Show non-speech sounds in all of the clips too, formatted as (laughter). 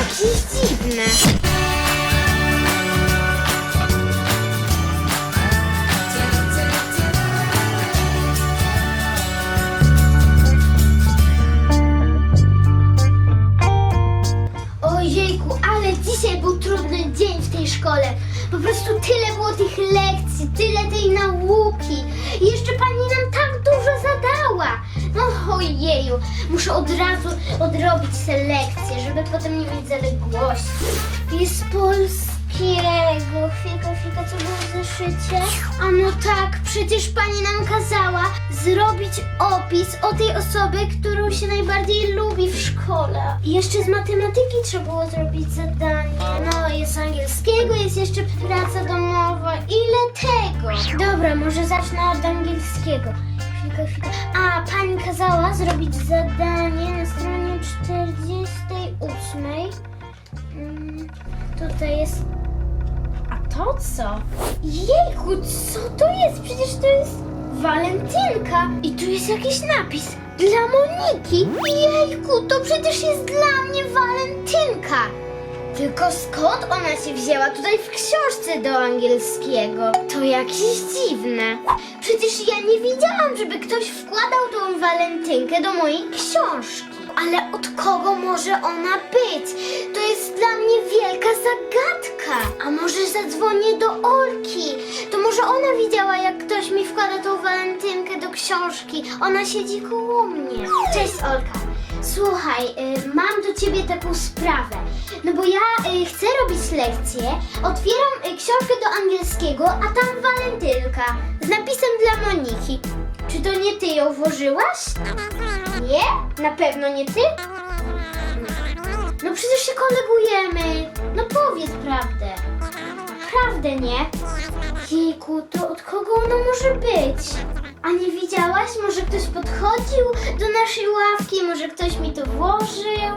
dziwne. Ojejku, ale dzisiaj był trudny dzień w tej szkole. Po prostu tyle było tych lekcji, tyle tej nauki. I jeszcze pani nam tak dużo zadała. Ojeju, muszę od razu odrobić selekcję, żeby potem nie mieć zaległości. Z polskiego. Chwilka, chwilka, co było w zeszycie? A no tak, przecież pani nam kazała zrobić opis o tej osobie, którą się najbardziej lubi w szkole. I jeszcze z matematyki trzeba było zrobić zadanie. No, jest angielskiego, jest jeszcze praca domowa. Ile tego? Dobra, może zacznę od angielskiego. Chwilka, chwilka. A, pani kazała zrobić zadanie na stronie 48. Mm, tutaj jest a to co? Jejku, co to jest? Przecież to jest walentynka. I tu jest jakiś napis. Dla Moniki. Jejku, to przecież jest dla mnie walentynka. Tylko skąd ona się wzięła tutaj w książce do angielskiego? To jakieś dziwne. Przecież ja nie widziałam, żeby ktoś wkładał tą walentynkę do mojej książki. Ale od kogo może ona być? To jest dla mnie wielka zagadka. A może zadzwonię do Olki? To może ona widziała, jak ktoś mi wkłada tą walentynkę do książki. Ona siedzi koło mnie. Cześć Olka. Słuchaj, y, mam do ciebie taką sprawę. No bo ja y, chcę robić lekcję, otwieram y, książkę do angielskiego, a tam walentynka z napisem dla Moniki. Czy to nie ty ją włożyłaś? Nie? Na pewno nie ty? No przecież się kolegujemy. No powiedz prawdę. Naprawdę nie? Jejku, to od kogo ono może być? A nie widziałaś? Może ktoś podchodził do naszej ławki? Może ktoś mi to włożył?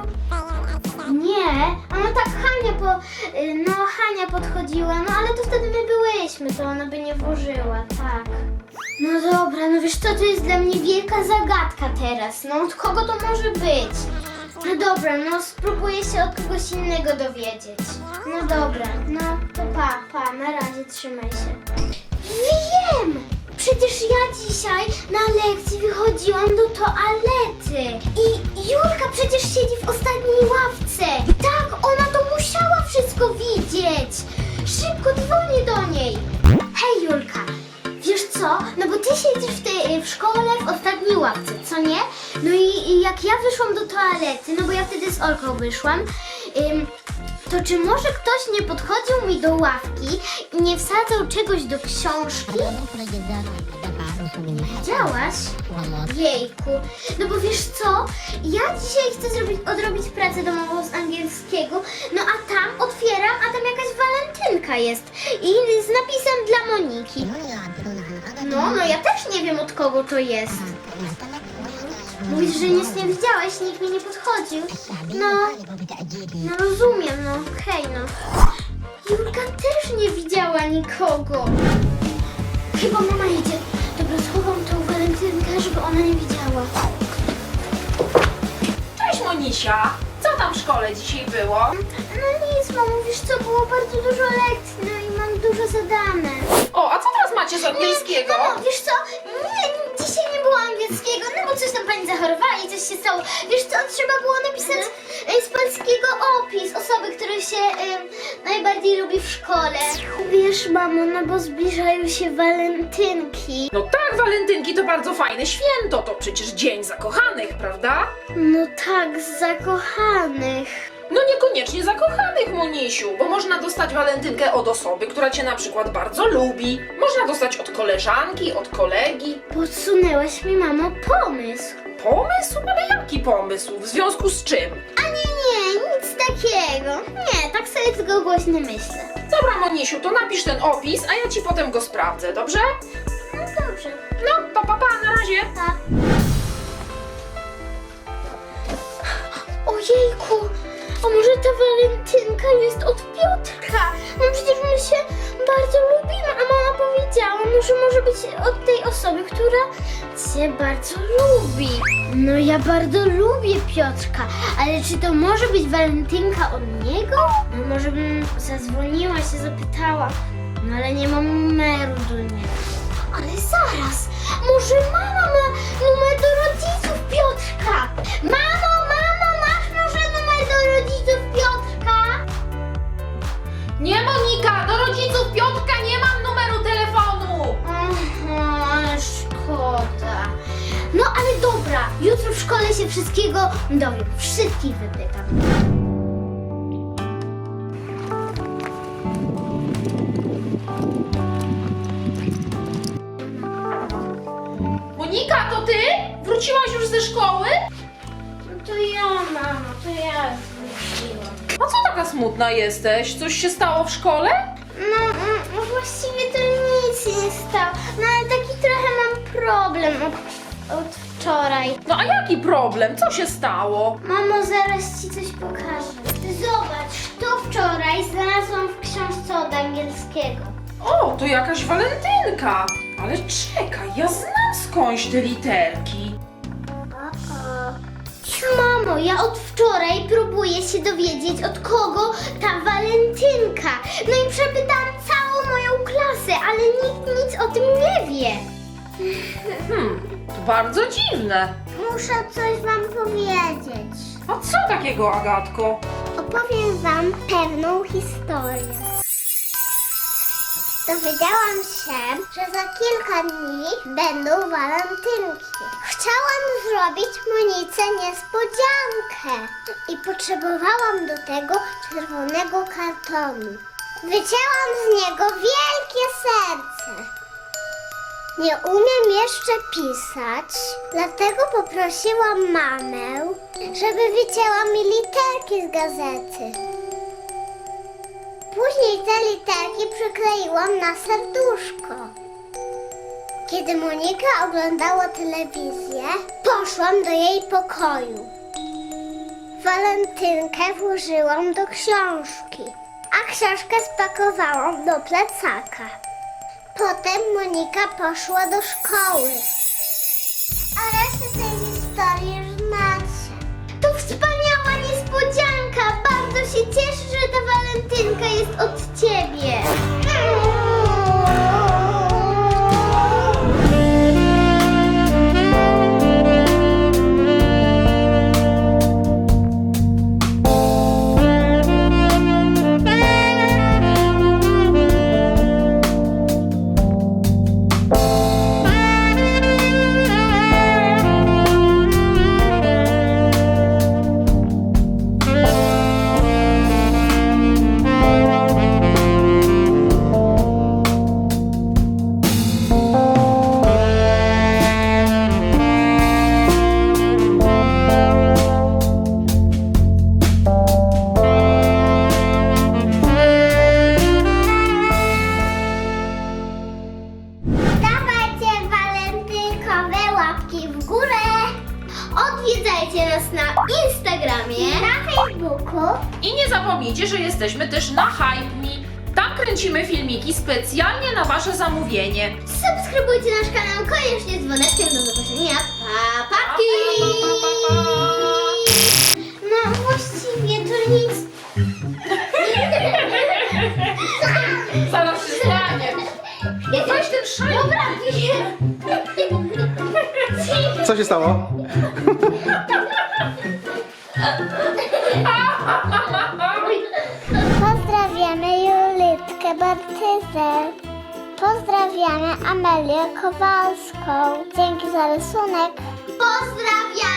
Nie, a no tak Hania po, y, no Hania podchodziła, no ale to wtedy my byłyśmy, to ona by nie włożyła, tak. No dobra, no wiesz co, to jest dla mnie wielka zagadka teraz, no od kogo to może być? No dobra, no spróbuję się od kogoś innego dowiedzieć. No dobra, no to pa, pa, na razie, trzymaj się. Wiem! Przecież ja dzisiaj na lekcji wychodziłam do toalety. I Julka przecież siedzi w ostatniej ławce. Tak, ona to musiała wszystko widzieć. Szybko dzwonię do niej. Hej Julka, wiesz co? No bo ty siedzisz w, w szkole w ostatniej ławce, co nie? No i, i jak ja wyszłam do toalety, no bo ja wtedy z Olką wyszłam, ym, to czy może ktoś nie podchodził mi do ławki i nie wsadzał czegoś do książki? Widziałaś? Jejku. No bo wiesz co? Ja dzisiaj chcę zrobić, odrobić pracę domową z angielskiego, no a tam otwieram, a tam jakaś walentynka jest. I z napisem dla Moniki. No, no ja też nie wiem od kogo to jest. Mówisz, że nic nie widziałeś, nikt mi nie podchodził. No, no rozumiem, no okej, no. Julka też nie widziała nikogo. Chyba mama idzie. Dobra, schowam tą walentynkę, żeby ona nie widziała. Cześć Monisia! Co tam w szkole dzisiaj było? No nic, mamo, wiesz co, było bardzo dużo lekcji, no i mam dużo zadane. O, a co teraz macie z angielskiego? Nie, mamo, wiesz co, nie było angielskiego, no bo coś tam pani zachorowała i coś się stało. Wiesz co, trzeba było napisać y, z polskiego opis osoby, której się y, najbardziej lubi w szkole. Wiesz, mamo, no bo zbliżają się walentynki. No tak, walentynki to bardzo fajne święto, to przecież dzień zakochanych, prawda? No tak, zakochanych. No niekoniecznie zakochanych, Monisiu, bo można dostać walentynkę od osoby, która cię na przykład bardzo lubi. Można dostać od koleżanki, od kolegi. Podsunęłaś mi, mamo, pomysł. Pomysł? Ale jaki pomysł? W związku z czym? A nie, nie, nic takiego. Nie, tak sobie tylko głośno myślę. Dobra, Monisiu, to napisz ten opis, a ja ci potem go sprawdzę, dobrze? No dobrze. No, pa, pa, pa, na razie. Pa. Ojejku, A może ta walentynka jest od Piotrka? No przecież my się bardzo lubimy, a mama powiedziała, no, że może być od tej osoby, która cię bardzo lubi. No ja bardzo lubię Piotrka, ale czy to może być walentynka od niego? No może bym zadzwoniła, się zapytała, no ale nie mam numeru do niego. Ale zaraz, może mama ma numer do rodziców Wróciłaś już ze szkoły? No to ja, mamo, to ja zwróciłam. A co taka smutna jesteś? Coś się stało w szkole? No, mm, no właściwie to nic się nie stało. No ale taki trochę mam problem od, od wczoraj. No a jaki problem? Co się stało? Mamo, zaraz ci coś pokażę. Zobacz, to wczoraj znalazłam w książce od angielskiego. O, to jakaś walentynka. Ale czekaj, ja znam skądś te literki. Mamo, ja od wczoraj próbuję się dowiedzieć, od kogo ta walentynka. No i przepytałam całą moją klasę, ale nikt nic o tym nie wie. Hmm, to bardzo dziwne. Muszę coś wam powiedzieć. A co takiego, Agatko? Opowiem wam pewną historię. Dowiedziałam się, że za kilka dni będą walentynki. Chciałam zrobić Monice niespodziankę i potrzebowałam do tego czerwonego kartonu. Wycięłam z niego wielkie serce. Nie umiem jeszcze pisać, dlatego poprosiłam mamę, żeby wycięła mi literki z gazety. Później te literki przykleiłam na serduszko. Kiedy Monika oglądała telewizję, poszłam do jej pokoju. Walentynkę włożyłam do książki, a książkę spakowałam do plecaka. Potem Monika poszła do szkoły. A resztę tej historii już znacie. To wspaniała niespodzianka! Bardzo się cieszę, że ta walentynka jest od ciebie. Specjalnie na Wasze zamówienie. Subskrybujcie nasz kanał koniecznie z dzwoneczkiem. Do zobaczenia. Pa, Pa, papki! pa, pa, pa, pa. No właściwie to nic. Zaraz się stanie. Weź ten szalik. Dobra, Co się stało? (laughs) Pozdrawiamy Amelię Kowalską. Dzięki za rysunek. Pozdrawiamy